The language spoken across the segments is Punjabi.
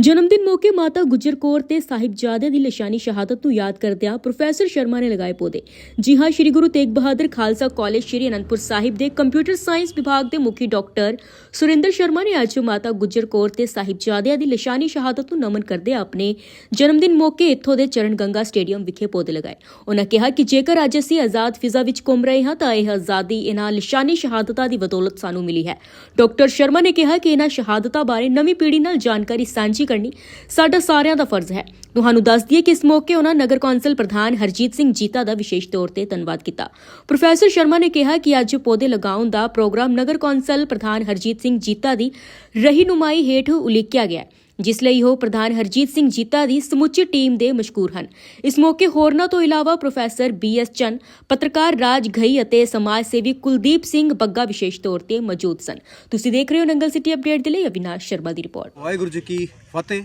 ਜਨਮ ਦਿਨ ਮੌਕੇ ਮਾਤਾ ਗੁਜਰ ਕੌਰ ਤੇ ਸਾਹਿਬਜ਼ਾਦੇ ਦੀ ਲਿਸ਼ਾਨੀ ਸ਼ਹਾਦਤ ਨੂੰ ਯਾਦ ਕਰਦਿਆਂ ਪ੍ਰੋਫੈਸਰ ਸ਼ਰਮਾ ਨੇ ਲਗਾਏ ਪੌਦੇ। ਜੀ ਹਾਂ, ਸ੍ਰੀ ਗੁਰੂ ਤੇਗ ਬਹਾਦਰ ਖਾਲਸਾ ਕਾਲਜ ਸ੍ਰੀ ਅਨੰਦਪੁਰ ਸਾਹਿਬ ਦੇ ਕੰਪਿਊਟਰ ਸਾਇੰਸ ਵਿਭਾਗ ਦੇ ਮੁਖੀ ਡਾਕਟਰ ਸੁਰਿੰਦਰ ਸ਼ਰਮਾ ਨੇ ਅੱਜ ਮਾਤਾ ਗੁਜਰ ਕੌਰ ਤੇ ਸਾਹਿਬਜ਼ਾਦਿਆਂ ਦੀ ਲਿਸ਼ਾਨੀ ਸ਼ਹਾਦਤ ਨੂੰ ਨਮਨ ਕਰਦਿਆਂ ਆਪਣੇ ਜਨਮਦਿਨ ਮੌਕੇ ਇੱਥੋਂ ਦੇ ਚਰਨ ਗੰਗਾ ਸਟੇਡੀਅਮ ਵਿਖੇ ਪੌਦੇ ਲਗਾਏ। ਉਹਨਾਂ ਕਿਹਾ ਕਿ ਜੇਕਰ ਅੱਜ ਅਸੀਂ ਆਜ਼ਾਦ ਫਿਜ਼ਾ ਵਿੱਚ ਘੁੰਮ ਰਹੇ ਹਾਂ, ਤਾਂ ਇਹ ਆਜ਼ਾਦੀ ਇਹਨਾਂ ਲਿਸ਼ਾਨੀ ਸ਼ਹਾਦਤਾਂ ਦੀ ਬਦੌਲਤ ਸਾਨੂੰ ਮਿਲੀ ਹੈ। ਡਾਕਟਰ ਸ਼ਰਮਾ ਨੇ ਕਿਹਾ ਕਿ ਇਹਨਾਂ ਸ਼ਹਾਦਤਾਂ ਬਾਰੇ ਨਵੀਂ ਪੀੜ੍ਹੀ ਨਾਲ ਜਾਣਕਾਰੀ ਸਾਂਝੀ ਕਰਨੀ, ਸਾਡਾ ਸਾਰਿਆਂ ਦਾ ਫਰਜ਼ ਹੈ। ਤੁਹਾਨੂੰ ਦੱਸ ਦਈਏ ਕਿ ਇਸ ਮੌਕੇ ਉਹਨਾਂ ਨਗਰ ਕੌਂਸਲ ਪ੍ਰਧਾਨ ਹਰਜੀਤ ਸਿੰਘ ਜੀਤਾ ਦਾ ਵਿਸ਼ੇਸ਼ ਤੌਰ ਤੇ ਧੰਨਵਾਦ ਕੀਤਾ। ਪ੍ਰੋਫੈਸਰ ਸ਼ਰਮਾ ਨੇ ਕਿਹਾ ਕਿ ਅੱਜ ਪੌਦੇ ਲਗਾਉਣ ਦਾ ਪ੍ਰੋਗਰਾਮ ਨਗਰ ਕੌਂਸਲ ਪ੍ਰਧਾਨ ਹਰਜੀਤ ਸਿੰਘ ਜੀਤਾ ਦੀ ਰਹਿਨੁਮਾਈ ਹੇਠ ਉਲੀਕਿਆ ਗਿਆ ਜਿਸ ਲਈ ਉਹ ਪ੍ਰਧਾਨ ਹਰਜੀਤ ਸਿੰਘ ਜੀਤਾ ਦੀ ਸਮੁੱਚੀ ਟੀਮ ਦੇ ਮਸ਼ਕੂਰ ਹਨ। ਇਸ ਮੌਕੇ ਹੋਰਨਾਂ ਤੋਂ ਇਲਾਵਾ ਪ੍ਰੋਫੈਸਰ ਬੀ ਐਸ ਚੰਨ ਪੱਤਰਕਾਰ ਰਾਜ ਘਈ ਅਤੇ ਸਮਾਜ ਸੇਵੀ ਕੁਲਦੀਪ ਸਿੰਘ ਬੱਗਾ ਵਿਸ਼ੇਸ਼ ਤੌਰ ਤੇ ਮੌਜੂਦ ਸਨ। ਤੁਸੀਂ ਦੇਖ ਰਹੇ ਹੋ ਨੰਗਲ ਸਿਟੀ ਅਪਡੇਟ ਦੇ ਲਈ ਅਵਿਨਾਸ਼ ਸ਼ਰਮਾ ਦੀ ਰਿਪੋਰਟ। ਵਾਹਿਗੁਰੂ ਜੀ ਕੀ ਫਤਿਹ।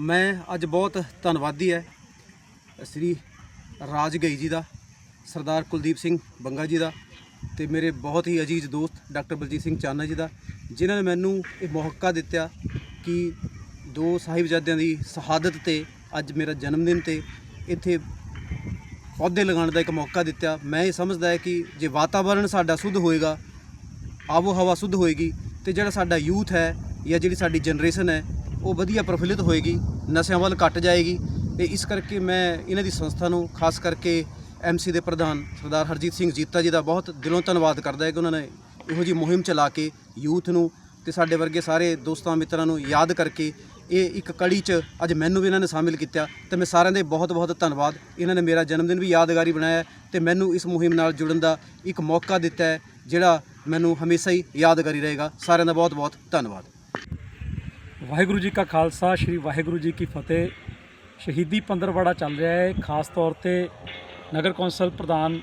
ਮੈਂ ਅੱਜ ਬਹੁਤ ਧੰਨਵਾਦੀ ਹੈ ਸ੍ਰੀ ਰਾਜ ਗਈ ਜੀ ਦਾ, ਸਰਦਾਰ ਕੁਲਦੀਪ ਸਿੰਘ ਬੰਗਾ ਜੀ ਦਾ ਤੇ ਮੇਰੇ ਬਹੁਤ ਹੀ ਅਜੀਜ਼ ਦੋਸਤ ਡਾਕਟਰ ਬਲਜੀਤ ਸਿੰਘ ਚਾਨਾ ਜੀ ਦਾ, ਜਿਨ੍ਹਾਂ ਨੇ ਮੈਨੂੰ ਇਹ ਮੌਕਾ ਦਿੱਤਾ ਕਿ ਦੋ ਸਾਹਿਬਜ਼ਾਦਿਆਂ ਦੀ ਸ਼ਹਾਦਤ ਤੇ ਅੱਜ ਮੇਰਾ ਜਨਮ ਦਿਨ ਤੇ ਇੱਥੇ ਪੌਦੇ ਲਗਾਉਣ ਦਾ ਇੱਕ ਮੌਕਾ ਦਿੱਤਾ। ਮੈਂ ਇਹ ਸਮਝਦਾ ਹੈ ਕਿ ਜੇ ਵਾਤਾਵਰਣ ਸਾਡਾ ਸ਼ੁੱਧ ਹੋਏਗਾ, ਆਬੋ ਹਵਾ ਸ਼ੁੱਧ ਹੋਏਗੀ ਤੇ ਜਿਹੜਾ ਸਾਡਾ ਯੂਥ ਹੈ ਜਾਂ ਜਿਹੜੀ ਸਾਡੀ ਜਨਰੇਸ਼ਨ ਹੈ, ਉਹ ਵਧੀਆ ਪ੍ਰਫੁੱਲਿਤ ਹੋਏਗੀ, ਨਸ਼ਿਆਂ ਵੱਲ ਘਟ ਜਾਏਗੀ। ਤੇ ਇਸ ਕਰਕੇ ਮੈਂ ਇਹਨਾਂ ਦੀ ਸੰਸਥਾ ਨੂੰ ਖਾਸ ਕਰਕੇ ਐਮਸੀ ਦੇ ਪ੍ਰਧਾਨ ਸਰਦਾਰ ਹਰਜੀਤ ਸਿੰਘ ਜੀਤਾ ਜੀ ਦਾ ਬਹੁਤ ਦਿਲੋਂ ਧੰਨਵਾਦ ਕਰਦਾ ਹੈ ਕਿ ਉਹਨਾਂ ਨੇ ਇਹੋ ਜਿਹੀ ਮੁਹਿੰਮ ਚਲਾ ਕੇ ਯੂਥ ਨੂੰ ਤੇ ਸਾਡੇ ਵਰਗੇ ਸਾਰੇ ਦੋਸਤਾਂ ਮਿੱਤਰਾਂ ਨੂੰ ਯਾਦ ਕਰਕੇ ਇਹ ਇੱਕ ਕੜੀ 'ਚ ਅੱਜ ਮੈਨੂੰ ਵੀ ਇਹਨਾਂ ਨੇ ਸ਼ਾਮਿਲ ਕੀਤਾ ਤੇ ਮੈਂ ਸਾਰਿਆਂ ਦੇ ਬਹੁਤ ਬਹੁਤ ਧੰਨਵਾਦ। ਇਹਨਾਂ ਨੇ ਮੇਰਾ ਜਨਮ ਦਿਨ ਵੀ ਯਾਦਗਾਰੀ ਬਣਾਇਆ ਹੈ ਤੇ ਮੈਨੂੰ ਇਸ ਮੁਹਿੰਮ ਨਾਲ ਜੁੜਨ ਦਾ ਇੱਕ ਮੌਕਾ ਦਿੱਤਾ ਹੈ, ਜਿਹੜਾ ਮੈਨੂੰ ਹਮੇਸ਼ਾ ਹੀ ਯਾਦਗਾਰੀ ਰਹੇਗਾ। ਸਾਰਿਆਂ ਦਾ ਬਹੁਤ ਬਹੁਤ ਧੰਨਵਾਦ। ਵਾਹਿਗੁਰੂ ਜੀ ਕਾ ਖਾਲਸਾ, ਸ੍ਰੀ ਵਾਹਿਗੁਰੂ ਜੀ ਕੀ ਫਤਿਹ। ਸ਼ਹੀਦੀ ਪੰਦਰਵਾੜਾ ਚੱਲ ਰਿਹਾ ਹੈ। ਖਾਸ ਤੌਰ ਤੇ ਨਗਰ ਕੌਂਸਲ ਪ੍ਰਧਾਨ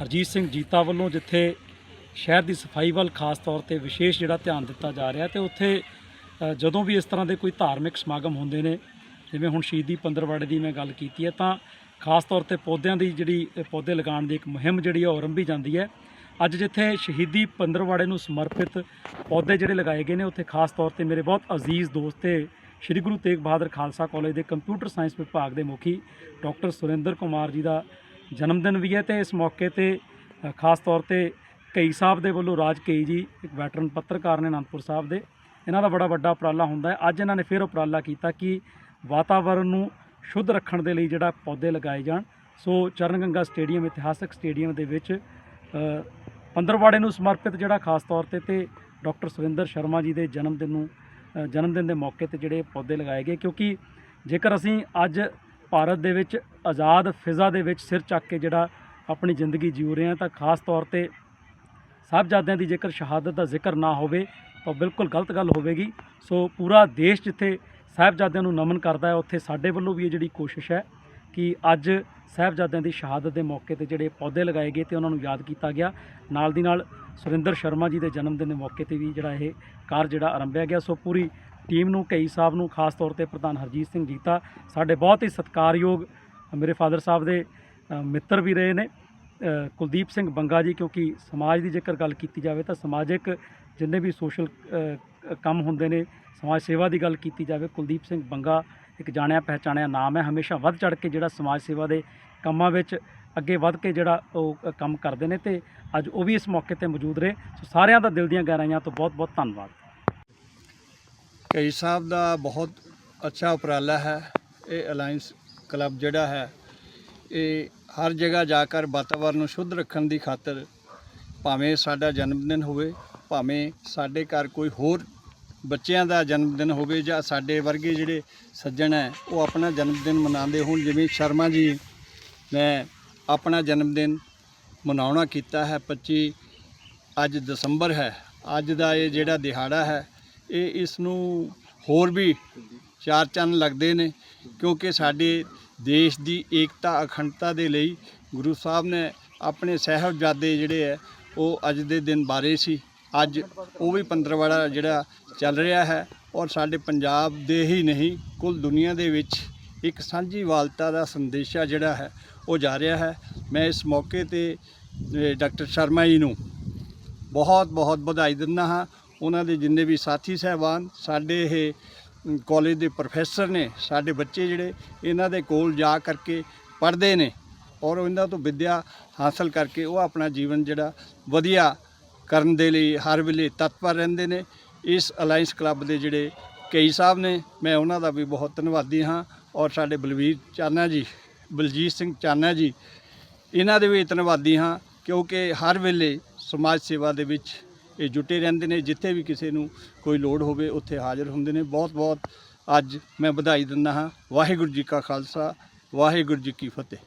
ਹਰਜੀਤ ਸਿੰਘ ਜੀਤਾ ਵੱਲੋਂ ਜਿੱਥੇ ਸ਼ਹਿਰ ਦੀ ਸਫ਼ਾਈ ਵੱਲ ਖਾਸ ਤੌਰ ਤੇ ਵਿਸ਼ੇਸ਼ ਜਿਹੜਾ ਧਿਆਨ ਦਿੱਤਾ ਜਾ ਰਿਹਾ ਤੇ ਉੱਥੇ ਜਦੋਂ ਵੀ ਇਸ ਤਰ੍ਹਾਂ ਦੇ ਕੋਈ ਧਾਰਮਿਕ ਸਮਾਗਮ ਹੁੰਦੇ ਨੇ, ਜਿਵੇਂ ਹੁਣ ਸ਼ਹੀਦੀ ਪੰਦਰਵਾੜੇ ਦੀ ਮੈਂ ਗੱਲ ਕੀਤੀ ਹੈ, ਤਾਂ ਖਾਸ ਤੌਰ ਤੇ ਪੌਦਿਆਂ ਦੀ ਜਿਹੜੀ ਪੌਦੇ ਲਗਾਉਣ ਦੀ ਇੱਕ ਮੁਹਿੰਮ ਜਿਹੜੀ ਆ, ਉਹ ਆਰੰਭੀ ਜਾਂਦੀ ਹੈ। ਅੱਜ ਜਿੱਥੇ ਸ਼ਹੀਦੀ ਪੰਦਰਵਾੜੇ ਨੂੰ ਸਮਰਪਿਤ ਪੌਦੇ ਜਿਹੜੇ ਲਗਾਏ ਗਏ ਨੇ, ਉੱਥੇ ਖਾਸ ਤੌਰ ਤੇ ਮੇਰੇ ਬਹੁਤ ਅਜ਼ੀਜ਼ ਦੋਸਤ ਤੇ ਸ਼੍ਰੀ ਗੁਰੂ ਤੇਗ ਬਹਾਦਰ ਖਾਲਸਾ ਕਾਲਜ ਦੇ ਕੰਪਿਊਟਰ ਸਾਇੰਸ ਵਿਭਾਗ ਦੇ ਮੁਖੀ ਡਾਕਟਰ ਸੁਰਿੰਦਰ ਕੁਮਾਰ ਜੀ ਦਾ ਜਨਮ ਦਿਨ ਵੀ ਹੈ ਤੇ ਇਸ ਮੌਕੇ ਤੇ ਖਾਸ ਤੌਰ ਤੇ ਕਈ ਸਾਹਿਬ ਦੇ ਵੱਲੋਂ ਰਾਜ ਕਈ ਜੀ, ਇੱਕ ਵੈਟਰਨ ਪੱਤਰਕਾਰ ਨੇ ਅਨੰਦਪੁਰ ਸਾਹਿਬ ਦੇ। ਇਹਨਾਂ ਦਾ ਬੜਾ ਵੱਡਾ ਉਪਰਾਲਾ ਹੁੰਦਾ ਹੈ। ਅੱਜ ਇਹਨਾਂ ਨੇ ਫਿਰ ਉਪਰਾਲਾ ਕੀਤਾ ਕਿ ਵਾਤਾਵਰਣ ਨੂੰ ਸ਼ੁੱਧ ਰੱਖਣ ਦੇ ਲਈ ਜਿਹੜਾ ਪੌਦੇ ਲਗਾਏ ਜਾਣ। ਸੋ ਚਰਨ ਗੰਗਾ ਸਟੇਡੀਅਮ, ਇਤਿਹਾਸਕ ਸਟੇਡੀਅਮ ਦੇ ਵਿੱਚ ਪੰਦਰਵਾੜੇ ਨੂੰ ਸਮਰਪਿਤ ਜਿਹੜਾ ਖਾਸ ਤੌਰ ਤੇ ਤੇ ਡਾਕਟਰ ਸੁਰਿੰਦਰ ਸ਼ਰਮਾ ਜੀ ਦੇ ਜਨਮ ਦਿਨ ਨੂੰ ਜਨਮ ਦਿਨ ਦੇ ਮੌਕੇ ਤੇ ਜਿਹੜੇ ਪੌਦੇ ਲਗਾਏ ਗਏ। ਕਿਉਂਕਿ ਜੇਕਰ ਅਸੀਂ ਅੱਜ ਭਾਰਤ ਦੇ ਵਿੱਚ, ਆਜ਼ਾਦ ਫਿਜ਼ਾ ਦੇ ਵਿੱਚ ਸਿਰ ਚੱਕ ਕੇ ਜਿਹੜਾ ਆਪਣੀ ਜ਼ਿੰਦਗੀ ਜੀਉ ਰਹੇ ਹਾਂ, ਤਾਂ ਖਾਸ ਤੌਰ ਤੇ ਸਾਹਿਬਜ਼ਾਦਿਆਂ ਦੀ ਜੇਕਰ ਸ਼ਹਾਦਤ ਦਾ ਜ਼ਿਕਰ ਨਾ ਹੋਵੇ ਤਾਂ ਬਿਲਕੁਲ ਗਲਤ ਗੱਲ ਹੋਵੇਗੀ। ਸੋ ਪੂਰਾ ਦੇਸ਼ ਜਿੱਥੇ ਸਾਹਿਬਜ਼ਾਦਿਆਂ ਨੂੰ ਨਮਨ ਕਰਦਾ ਹੈ, ਉੱਥੇ ਸਾਡੇ ਵੱਲੋਂ ਵੀ ਇਹ ਜਿਹੜੀ ਕੋਸ਼ਿਸ਼ ਹੈ ਕਿ ਅੱਜ ਸਾਹਿਬਜ਼ਾਦਿਆਂ ਦੀ ਸ਼ਹਾਦਤ ਦੇ ਮੌਕੇ ਤੇ ਜਿਹੜੇ ਪੌਦੇ ਲਗਾਏ ਗਏ ਤੇ ਉਹਨਾਂ ਨੂੰ ਯਾਦ ਕੀਤਾ ਗਿਆ। ਨਾਲ ਦੀ ਨਾਲ ਸੁਰਿੰਦਰ ਸ਼ਰਮਾ ਜੀ ਦੇ ਜਨਮ ਦਿਨ ਦੇ ਮੌਕੇ ਤੇ ਵੀ ਜਿਹੜਾ ਇਹ ਕਾਰ ਜਿਹੜਾ ਆਰੰਭਿਆ ਗਿਆ। ਸੋ ਪੂਰੀ ਟੀਮ ਨੂੰ, ਕਈ ਸਾਹਿਬ ਨੂੰ, ਖਾਸ ਤੌਰ ਤੇ ਪ੍ਰਧਾਨ ਹਰਜੀਤ ਸਿੰਘ ਜੀਤਾ ਸਾਡੇ ਬਹੁਤ ਹੀ ਸਤਿਕਾਰਯੋਗ ਮੇਰੇ ਫਾਦਰ ਸਾਹਿਬ ਦੇ ਮਿੱਤਰ ਵੀ ਰਹੇ ਨੇ। ਕੁਲਦੀਪ ਸਿੰਘ ਬੰਗਾ ਜੀ, ਕਿਉਂਕਿ ਸਮਾਜ ਦੀ ਜੇਕਰ ਗੱਲ ਕੀਤੀ ਜਾਵੇ ਤਾਂ ਸਮਾਜਿਕ ਜਿੰਨੇ ਵੀ ਸੋਸ਼ਲ ਕੰਮ ਹੁੰਦੇ ਨੇ, ਸਮਾਜ ਸੇਵਾ ਦੀ ਗੱਲ ਕੀਤੀ ਜਾਵੇ, ਕੁਲਦੀਪ ਸਿੰਘ ਬੰਗਾ ਇੱਕ ਜਾਣਿਆ ਪਹਿਚਾਣਿਆ ਨਾਮ ਹੈ। ਹਮੇਸ਼ਾ ਵੱਧ ਚੜ ਕੇ ਜਿਹੜਾ ਸਮਾਜ ਸੇਵਾ ਦੇ ਕੰਮਾਂ ਵਿੱਚ ਅੱਗੇ ਵੱਧ ਕੇ ਜਿਹੜਾ ਉਹ ਕੰਮ ਕਰਦੇ ਨੇ ਤੇ ਅੱਜ ਉਹ ਵੀ ਇਸ ਮੌਕੇ ਤੇ ਮੌਜੂਦ ਰਹੇ ਸੋ ਸਾਰਿਆਂ ਦਾ ਦਿਲ ਦੀਆਂ ਗਹਿਰਾਈਆਂ ਤੋਂ ਬਹੁਤ ਬਹੁਤ ਧੰਨਵਾਦ। ਕਈ ਸਾਹਿਬ ਦਾ ਬਹੁਤ ਅੱਛਾ ਉਪਰਾਲਾ ਹੈ। ਇਹ ਅਲਾਈਅੰਸ ਕਲੱਬ ਜਿਹੜਾ ਹੈ, ਇਹ ਹਰ ਜਗ੍ਹਾ ਜਾ ਕਰ ਵਾਤਾਵਰਨ ਨੂੰ ਸ਼ੁੱਧ ਰੱਖਣ ਦੀ ਖਾਤਰ ਭਾਵੇਂ ਸਾਡਾ ਜਨਮ ਦਿਨ ਹੋਵੇ, ਭਾਵੇਂ ਸਾਡੇ ਘਰ ਕੋਈ ਹੋਰ ਬੱਚਿਆਂ ਦਾ ਜਨਮ ਦਿਨ ਹੋਵੇ ਜਾਂ ਸਾਡੇ ਵਰਗੇ ਜਿਹੜੇ ਸੱਜਣ ਹੈ, ਉਹ ਆਪਣਾ ਜਨਮ ਦਿਨ ਮਨਾਉਂਦੇ ਹੋਣ। ਜਿਵੇਂ ਸ਼ਰਮਾ ਜੀ ਨੇ ਆਪਣਾ ਜਨਮ ਦਿਨ ਮਨਾਉਣਾ ਕੀਤਾ ਹੈ 25 ਅੱਜ ਦਸੰਬਰ ਹੈ। ਅੱਜ ਦਾ ਇਹ ਜਿਹੜਾ ਦਿਹਾੜਾ ਹੈ, ਇਹ ਇਸ ਨੂੰ ਹੋਰ ਵੀ ਚਾਰ ਚੰਨ ਲੱਗਦੇ ਨੇ, ਕਿਉਂਕਿ ਸਾਡੇ ਦੇਸ਼ ਦੀ ਏਕਤਾ ਅਖੰਡਤਾ ਦੇ ਲਈ ਗੁਰੂ ਸਾਹਿਬ ਨੇ ਆਪਣੇ ਸਹਿਬਜ਼ਾਦੇ ਜਿਹੜੇ ਹੈ, ਉਹ ਅੱਜ ਦੇ ਦਿਨ ਬਾਰੇ ਸੀ। ਅੱਜ ਉਹ ਵੀ ਪੰਦਰਵਾੜਾ ਜਿਹੜਾ ਚੱਲ ਰਿਹਾ ਹੈ ਔਰ ਸਾਡੇ ਪੰਜਾਬ ਦੇ ਹੀ ਨਹੀਂ, ਕੁੱਲ ਦੁਨੀਆ ਦੇ ਵਿੱਚ ਇੱਕ ਸਾਂਝੀ ਵਾਲਤਾ ਦਾ ਸੰਦੇਸ਼ਾ ਜਿਹੜਾ ਹੈ, ਉਹ ਜਾ ਰਿਹਾ ਹੈ। ਮੈਂ ਇਸ ਮੌਕੇ ਤੇ ਡਾਕਟਰ ਸ਼ਰਮਾ ਜੀ ਨੂੰ ਬਹੁਤ ਬਹੁਤ ਵਧਾਈ ਦਿੰਦਾ ਹਾਂ। ਉਹਨਾਂ ਦੇ ਜਿੰਨੇ ਵੀ ਸਾਥੀ ਸਹਿਬਾਨ, ਸਾਡੇ ਇਹ ਕਾਲਜ ਦੇ ਪ੍ਰੋਫੈਸਰ ਨੇ, ਸਾਡੇ ਬੱਚੇ ਜਿਹੜੇ, ਇਹਨਾਂ ਦੇ ਕੋਲ ਜਾ ਕਰਕੇ ਪੜ੍ਹਦੇ ਨੇ ਔਰ ਇਹਨਾਂ ਤੋਂ ਵਿੱਦਿਆ ਹਾਸਲ ਕਰਕੇ ਉਹ ਆਪਣਾ ਜੀਵਨ ਜਿਹੜਾ ਵਧੀਆ ਕਰਨ ਦੇ ਲਈ ਹਰ ਵੇਲੇ ਤਤਪਰ ਰਹਿੰਦੇ ਨੇ। ਇਸ ਅਲਾਈਅੰਸ ਕਲੱਬ ਦੇ ਜਿਹੜੇ ਕਈ ਸਾਹਿਬ ਨੇ, ਮੈਂ ਉਹਨਾਂ ਦਾ ਵੀ ਬਹੁਤ ਧੰਨਵਾਦੀ ਹਾਂ ਔਰ ਸਾਡੇ ਬਲਵੀਰ ਚਾਨਾ ਜੀ, ਬਲਜੀਤ ਸਿੰਘ ਚਾਨਾ ਜੀ, ਇਹਨਾਂ ਦੇ ਵੀ ਧੰਨਵਾਦੀ ਹਾਂ ਕਿਉਂਕਿ ਹਰ ਵੇਲੇ ਸਮਾਜ ਸੇਵਾ ਦੇ ਵਿੱਚ ਇਹ ਜੁਟੇ ਰਹਿੰਦੇ ਨੇ, ਜਿੱਥੇ ਵੀ ਕਿਸੇ ਨੂੰ ਕੋਈ ਲੋੜ ਹੋਵੇ ਉੱਥੇ ਹਾਜ਼ਰ ਹੁੰਦੇ ਨੇ। ਬਹੁਤ ਬਹੁਤ ਅੱਜ ਮੈਂ ਵਧਾਈ ਦਿੰਦਾ ਹਾਂ। ਵਾਹਿਗੁਰੂ ਜੀ ਕਾ ਖਾਲਸਾ, ਵਾਹਿਗੁਰੂ ਜੀ ਕੀ ਫਤਿਹ।